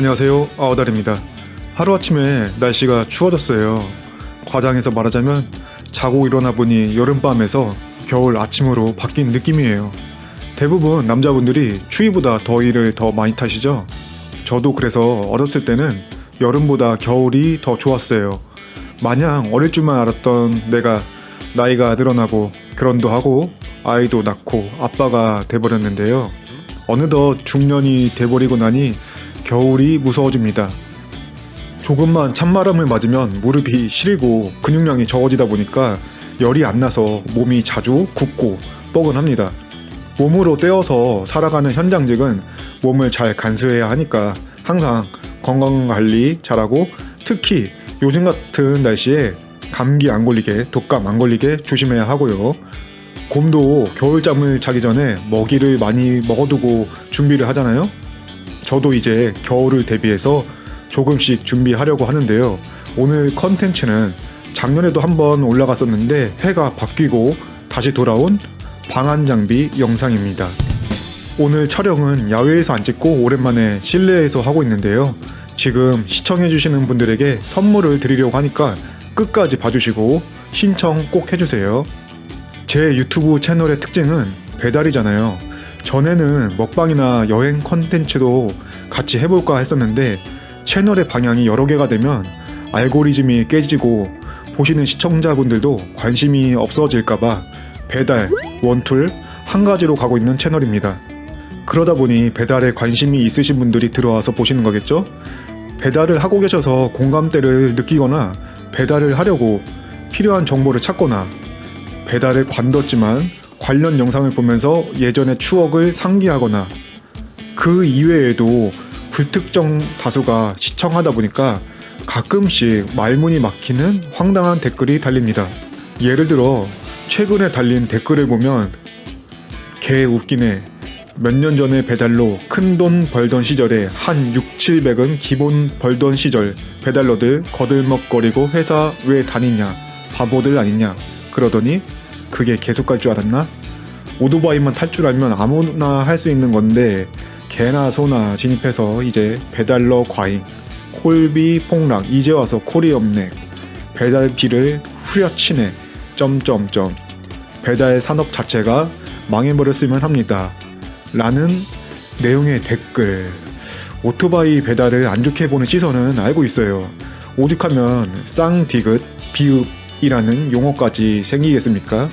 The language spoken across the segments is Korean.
안녕하세요. 아우달입니다. 하루아침에 날씨가 추워졌어요. 과장해서 말하자면 자고 일어나 보니 여름밤에서 겨울 아침으로 바뀐 느낌이에요. 대부분 남자분들이 추위보다 더위를 더 많이 타시죠? 저도 그래서 어렸을 때는 여름보다 겨울이 더 좋았어요. 마냥 어릴 줄만 알았던 내가 나이가 늘어나고 결혼도 하고 아이도 낳고 아빠가 돼버렸는데요. 어느덧 중년이 돼버리고 나니 겨울이 무서워집니다. 조금만 찬바람을 맞으면 무릎이 시리고 근육량이 적어지다 보니까 열이 안 나서 몸이 자주 굽고 뻐근합니다. 몸으로 떼어서 살아가는 현장직은 몸을 잘 간수해야 하니까 항상 건강 관리 잘하고 특히 요즘 같은 날씨에 감기 안 걸리게 독감 안 걸리게 조심해야 하고요. 곰도 겨울잠을 자기 전에 먹이를 많이 먹어두고 준비를 하잖아요. 저도 이제 겨울을 대비해서 조금씩 준비하려고 하는데요. 오늘 컨텐츠는 작년에도 한번 올라갔었는데 해가 바뀌고 다시 돌아온 방한 장비 영상입니다. 오늘 촬영은 야외에서 안 찍고 오랜만에 실내에서 하고 있는데요. 지금 시청해주시는 분들에게 선물을 드리려고 하니까 끝까지 봐주시고 신청 꼭 해주세요. 제 유튜브 채널의 특징은 배달이잖아요. 전에는 먹방이나 여행 컨텐츠도 같이 해볼까 했었는데 채널의 방향이 여러 개가 되면 알고리즘이 깨지고 보시는 시청자분들도 관심이 없어질까봐 배달, 원툴 한 가지로 가고 있는 채널입니다. 그러다 보니 배달에 관심이 있으신 분들이 들어와서 보시는 거겠죠? 배달을 하고 계셔서 공감대를 느끼거나 배달을 하려고 필요한 정보를 찾거나 배달을 관뒀지만 관련 영상을 보면서 예전의 추억을 상기하거나 그 이외에도 불특정 다수가 시청하다 보니까 가끔씩 말문이 막히는 황당한 댓글이 달립니다. 예를 들어 최근에 달린 댓글을 보면 개 웃기네. 몇 년 전에 배달로 큰 돈 벌던 시절에 한 6, 700은 기본 벌던 시절 배달러들 거들먹거리고 회사 왜 다니냐 바보들 아니냐 그러더니 그게 계속 갈 줄 알았나? 오토바이만 탈 줄 알면 아무나 할 수 있는 건데 개나 소나 진입해서 이제 배달러 과잉 콜비 폭락 이제 와서 콜이 없네. 배달비를 후려치네. 점점점. 배달 산업 자체가 망해버렸으면 합니다. 라는 내용의 댓글. 오토바이 배달을 안 좋게 보는 시선은 알고 있어요. 오죽하면 쌍디귿 비읍이라는 용어까지 생기겠습니까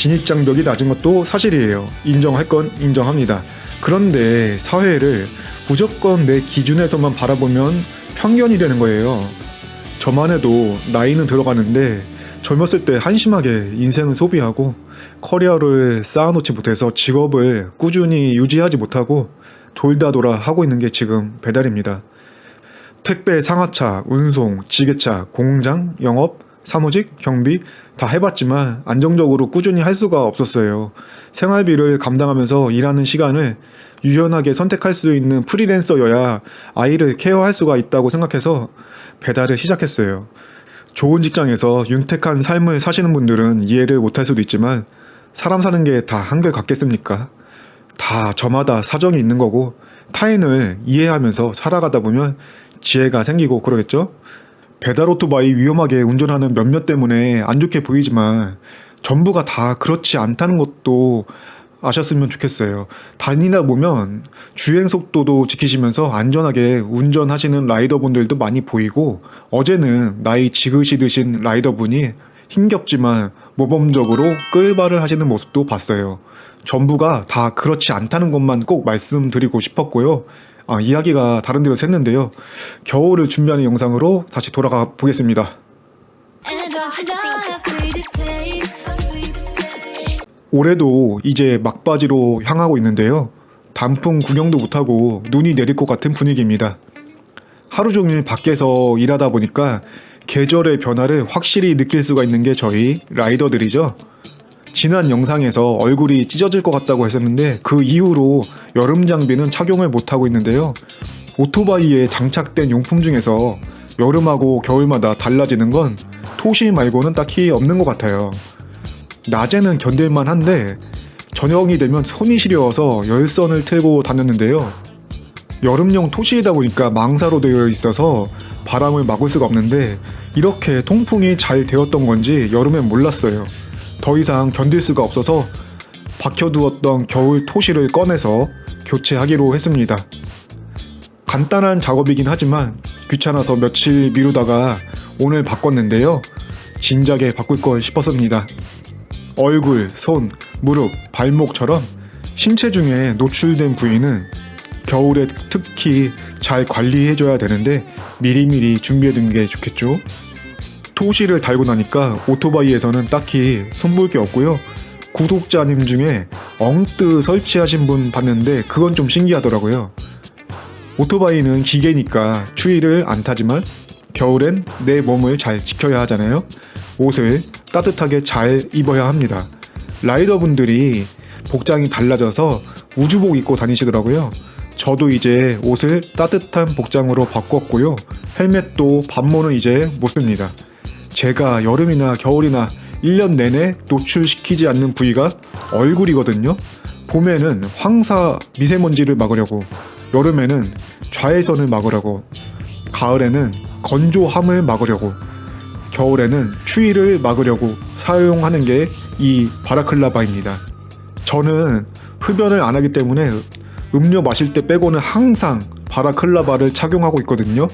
진입장벽이 낮은 것도 사실이에요 인정할 건 인정합니다 그런데 사회를 무조건 내 기준에서만 바라보면 편견이 되는 거예요. 저만 해도 나이는 들어가는데 젊었을 때 한심하게 인생을 소비하고 커리어를 쌓아놓지 못해서 직업을 꾸준히 유지하지 못하고 돌다 돌아 하고 있는 게 지금 배달입니다. 택배, 상하차, 운송, 지게차, 공장, 영업, 사무직, 경비 다 해봤지만 안정적으로 꾸준히 할 수가 없었어요. 생활비를 감당하면서 일하는 시간을 유연하게 선택할 수 있는 프리랜서여야 아이를 케어할 수가 있다고 생각해서 배달을 시작했어요. 좋은 직장에서 윤택한 삶을 사시는 분들은 이해를 못할 수도 있지만 사람 사는 게 다 한결 같겠습니까? 다 저마다 사정이 있는 거고 타인을 이해하면서 살아가다 보면 지혜가 생기고 그러겠죠? 배달 오토바이 위험하게 운전하는 몇몇 때문에 안 좋게 보이지만 전부가 다 그렇지 않다는 것도 아셨으면 좋겠어요. 다니다 보면 주행 속도도 지키시면서 안전하게 운전하시는 라이더분들도 많이 보이고 어제는 나이 지그시 드신 라이더분이 힘겹지만 모범적으로 끌바를 하시는 모습도 봤어요. 전부가 다 그렇지 않다는 것만 꼭 말씀드리고 싶었고요. 아, 이야기가 다른 데로 샜는데요. 겨울을 준비하는 영상으로 다시 돌아가 보겠습니다. 올해도 이제 막바지로 향하고 있는데요. 단풍 구경도 못하고 눈이 내릴 것 같은 분위기입니다. 하루 종일 밖에서 일하다 보니까 계절의 변화를 확실히 느낄 수가 있는 게 저희 라이더들이죠. 지난 영상에서 얼굴이 찢어질 것 같다고 했었는데 그 이후로 여름 장비는 착용을 못하고 있는데요. 오토바이에 장착된 용품 중에서 여름하고 겨울마다 달라지는 건 토시 말고는 딱히 없는 것 같아요. 낮에는 견딜만 한데 저녁이 되면 손이 시려워서 열선을 틀고 다녔는데요. 여름용 토시이다 보니까 망사로 되어 있어서 바람을 막을 수가 없는데 이렇게 통풍이 잘 되었던 건지 여름엔 몰랐어요. 더 이상 견딜 수가 없어서 박혀두었던 겨울 토시를 꺼내서 교체하기로 했습니다. 간단한 작업이긴 하지만 귀찮아서 며칠 미루다가 오늘 바꿨는데요. 진작에 바꿀 걸 싶었습니다. 얼굴, 손, 무릎, 발목처럼 신체 중에 노출된 부위는 겨울에 특히 잘 관리해줘야 되는데 미리미리 준비해두는 게 좋겠죠. 토시를 달고 나니까 오토바이에서는 딱히 손볼 게 없고요. 구독자님 중에 엉뜨 설치하신 분 봤는데 그건 좀 신기하더라고요. 오토바이는 기계니까 추위를 안 타지만 겨울엔 내 몸을 잘 지켜야 하잖아요. 옷을 따뜻하게 잘 입어야 합니다. 라이더분들이 복장이 달라져서 우주복 입고 다니시더라고요. 저도 이제 옷을 따뜻한 복장으로 바꿨고요. 헬멧도 반모는 이제 못 씁니다. 제가 여름이나 겨울이나 1년 내내 노출시키지 않는 부위가 얼굴이거든요. 봄에는 황사 미세먼지를 막으려고, 여름에는 좌회선을 막으려고, 가을에는 건조함을 막으려고, 겨울에는 추위를 막으려고 사용하는 게 이 바라클라바입니다. 저는 흡연을 안 하기 때문에 음료 마실 때 빼고는 항상 바라클라바를 착용하고 있거든요.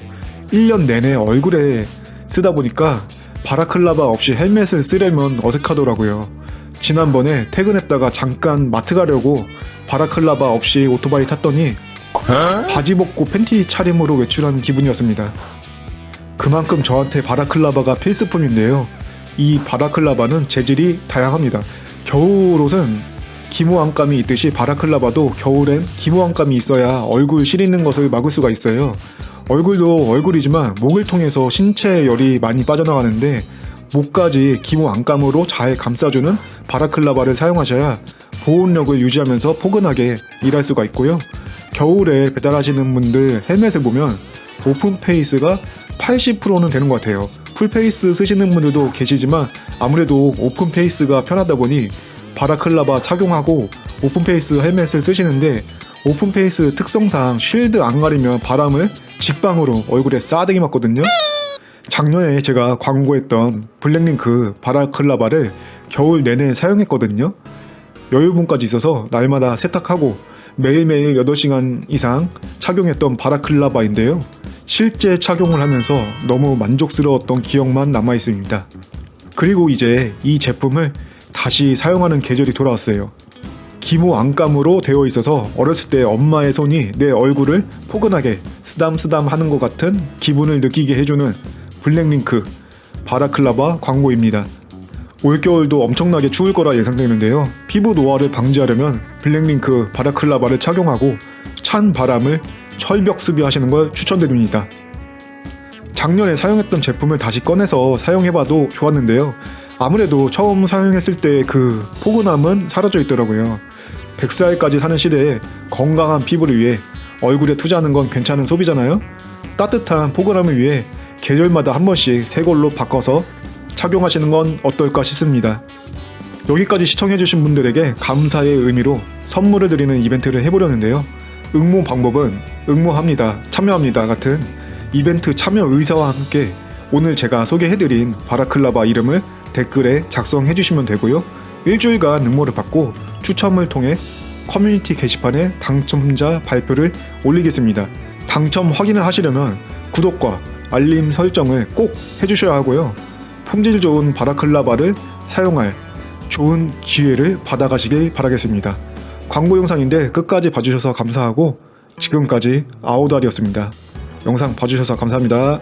1년 내내 얼굴에 쓰다 보니까 바라클라바 없이 헬멧을 쓰려면 어색하더라고요. 지난번에 퇴근했다가 잠깐 마트 가려고 바라클라바 없이 오토바이 탔더니 바지 벗고 팬티 차림으로 외출한 기분이었습니다. 그만큼 저한테 바라클라바가 필수품인데요. 이 바라클라바는 재질이 다양합니다. 겨울 옷은 기모 안감이 있듯이 바라클라바도 겨울엔 기모 안감이 있어야 얼굴 시리는 것을 막을 수가 있어요. 얼굴도 얼굴이지만 목을 통해서 신체 열이 많이 빠져나가는데 목까지 기모 안감으로 잘 감싸주는 바라클라바를 사용하셔야 보온력을 유지하면서 포근하게 일할 수가 있고요. 겨울에 배달하시는 분들 헬멧을 보면 오픈 페이스가 80%는 되는 것 같아요. 풀 페이스 쓰시는 분들도 계시지만 아무래도 오픈 페이스가 편하다 보니 바라클라바 착용하고 오픈 페이스 헬멧을 쓰시는데 오픈 페이스 특성상 쉴드 안 가리면 바람을 직방으로 얼굴에 싸대기 맞거든요. 작년에 제가 광고했던 블랙링크 바라클라바를 겨울 내내 사용했거든요. 여유분까지 있어서 날마다 세탁하고 매일매일 8시간 이상 착용했던 바라클라바인데요. 실제 착용을 하면서 너무 만족스러웠던 기억만 남아 있습니다. 그리고 이제 이 제품을 다시 사용하는 계절이 돌아왔어요. 기모 안감으로 되어 있어서 어렸을 때 엄마의 손이 내 얼굴을 포근하게 쓰담쓰담 하는 것 같은 기분을 느끼게 해주는 블랙링크 바라클라바 광고입니다. 올겨울도 엄청나게 추울 거라 예상되는데요. 피부 노화를 방지하려면 블랙링크 바라클라바를 착용하고 찬 바람을 철벽 수비하시는 걸 추천드립니다. 작년에 사용했던 제품을 다시 꺼내서 사용해봐도 좋았는데요. 아무래도 처음 사용했을 때 그 포근함은 사라져 있더라고요. 100살까지 사는 시대에 건강한 피부를 위해 얼굴에 투자하는 건 괜찮은 소비잖아요? 따뜻한 포근함을 위해 계절마다 한 번씩 새 걸로 바꿔서 착용하시는 건 어떨까 싶습니다. 여기까지 시청해주신 분들에게 감사의 의미로 선물을 드리는 이벤트를 해보려는데요. 응모 방법은 응모합니다, 참여합니다 같은 이벤트 참여 의사와 함께 오늘 제가 소개해드린 바라클라바 이름을 댓글에 작성해주시면 되고요. 일주일간 응모를 받고 추첨을 통해 커뮤니티 게시판에 당첨자 발표를 올리겠습니다. 당첨 확인을 하시려면 구독과 알림 설정을 꼭 해주셔야 하고요. 품질 좋은 바라클라바를 사용할 좋은 기회를 받아가시길 바라겠습니다. 광고 영상인데 끝까지 봐주셔서 감사하고 지금까지 아우달이었습니다. 영상 봐주셔서 감사합니다.